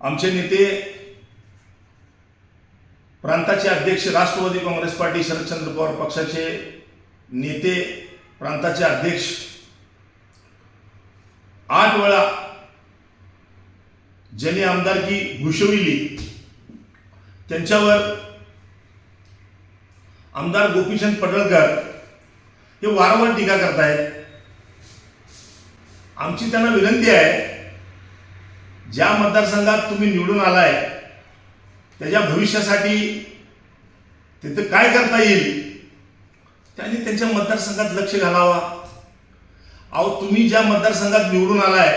आमचे नेते प्रांताचे अध्यक्ष राष्ट्रवादी काँग्रेस पार्टी शरदचंद्र पवार पक्षाचे नेते प्रांताचे अध्यक्ष आठ वेळा ज्यांनी आमदारकी भूषविली त्यांच्यावर आमदार गोपीचंद पडळकर हे वारंवार टीका करतायत. आमची त्यांना विनंती आहे ज्या मतदारसंघात तुम्ही निवडून आलाय त्याच्या भविष्यासाठी तिथं काय करता येईल त्यांनी त्यांच्या मतदारसंघात लक्ष घालावा. अहो तुम्ही ज्या मतदारसंघात निवडून आलाय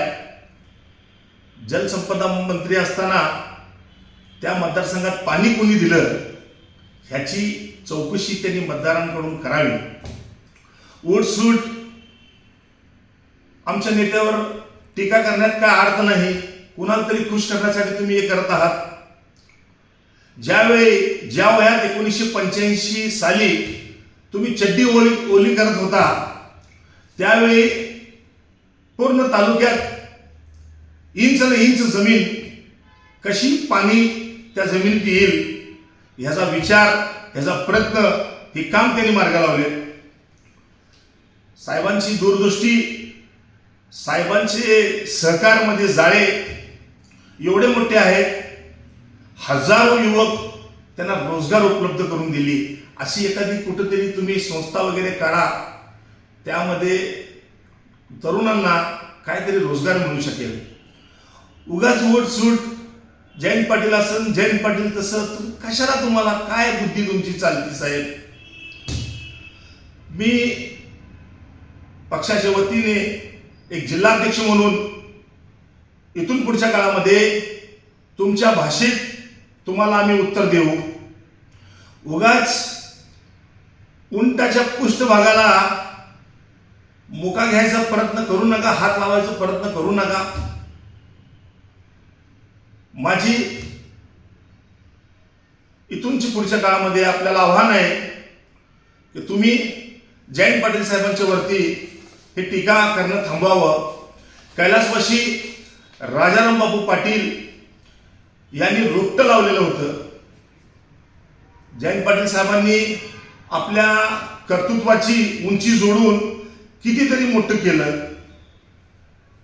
जलसंपदा मंत्री असताना त्या मतदारसंघात पाणी कोणी दिलं ह्याची चौकशी त्यांनी मतदारांकडून करावी. ओटसूट आमच्या नेत्यावर टीका करण्यात काय अर्थ नाही. कुणाला तरी खुश करण्यासाठी तुम्ही हे करत आहात? ज्यावेळी ज्या वयात एकोणीसशे पंच्याऐंशी साली तुम्ही चड्डी ओली ओली करत होता त्यावेळी पूर्ण तालुक्यात इंच न इंच जमीन कशी पाणी त्या जमिनीत येईल ह्याचा विचार ह्याचा प्रयत्न हे काम त्यांनी मार्गाला लावले. साहेबांची दूरदृष्टी साहेबांचे सहकारमध्ये जाळे एवढे मोठे आहेत. हजारो युवक त्यांना रोजगार उपलब्ध करून दिली. अशी एखादी कुठंतरी तुम्ही संस्था वगैरे काढा. त्यामध्ये तरुणांना काहीतरी रोजगार मिळू शकेल. उगाच वोट सूट. जयंत पाटील असन जयंत पाटील तसं. कशाला तुम्हाला? काय बुद्धी तुमची चालती साहेब? मी पक्षाच्या वतीने एक जिल्हाध्यक्ष म्हणून इथून पुढच्या काळामध्ये तुमच्या भाषेत तुम्हाला आम्ही उत्तर देऊ. उगाच उंटाच्या पृष्ठभागाला मुका घ्यायचा प्रयत्न करू नका हात लावायचा प्रयत्न करू नका. माझी इथूनची पुढच्या काळामध्ये आपल्याला आव्हान आहे की तुम्ही जयंत पाटील साहेबांच्या वरती हे टीका करणं थांबवावं. कैलासवाशी राजाराम बापू पाटील यांनी रोपटं लावलेलं होतं. जयंत पाटील साहेबांनी आपल्या कर्तृत्वाची उंची जोडून कितीतरी मोठं केलं.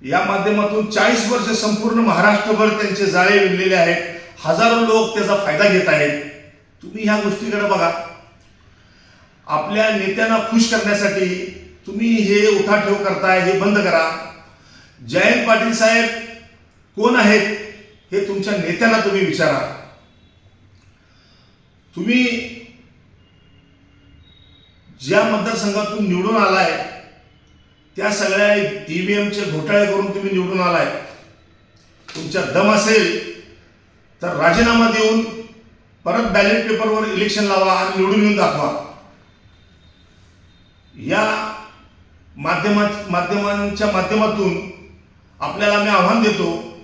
या माध्यमातून चाळीस वर्ष संपूर्ण महाराष्ट्रभर त्यांचे जाळे विणलेले आहेत. हजारो लोक त्याचा फायदा घेत आहेत. तुम्ही ह्या गोष्टीकडे बघा. आपल्या नेत्यांना खुश करण्यासाठी तुम्ही हे उठाठेव करताय हे बंद करा. जयंत पाटील साहेब कोण आहेत हे तुमच्या नेत्याला तुम्ही विचारा. तुम्ही ज्या मतदारसंघातून निवडून आलाय त्या सगळ्या ईव्हीएमचे घोटाळे करून तुम्ही निवडून आलाय. तुमच्या दम असेल तर राजीनामा देऊन परत बॅलेट पेपरवर इलेक्शन लावा आणि निवडून येऊन दाखवा. या माध्यमा माध्यमांच्या माध्यमातून आपल्याला मी आव्हान देतो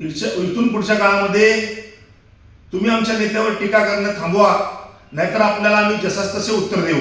इथून पुढच्या काळामध्ये तुम्ही आमच्या नेत्यावर टीका करणं थांबवा. नाहीतर आपल्याला आम्ही जसास तसे उत्तर देऊ.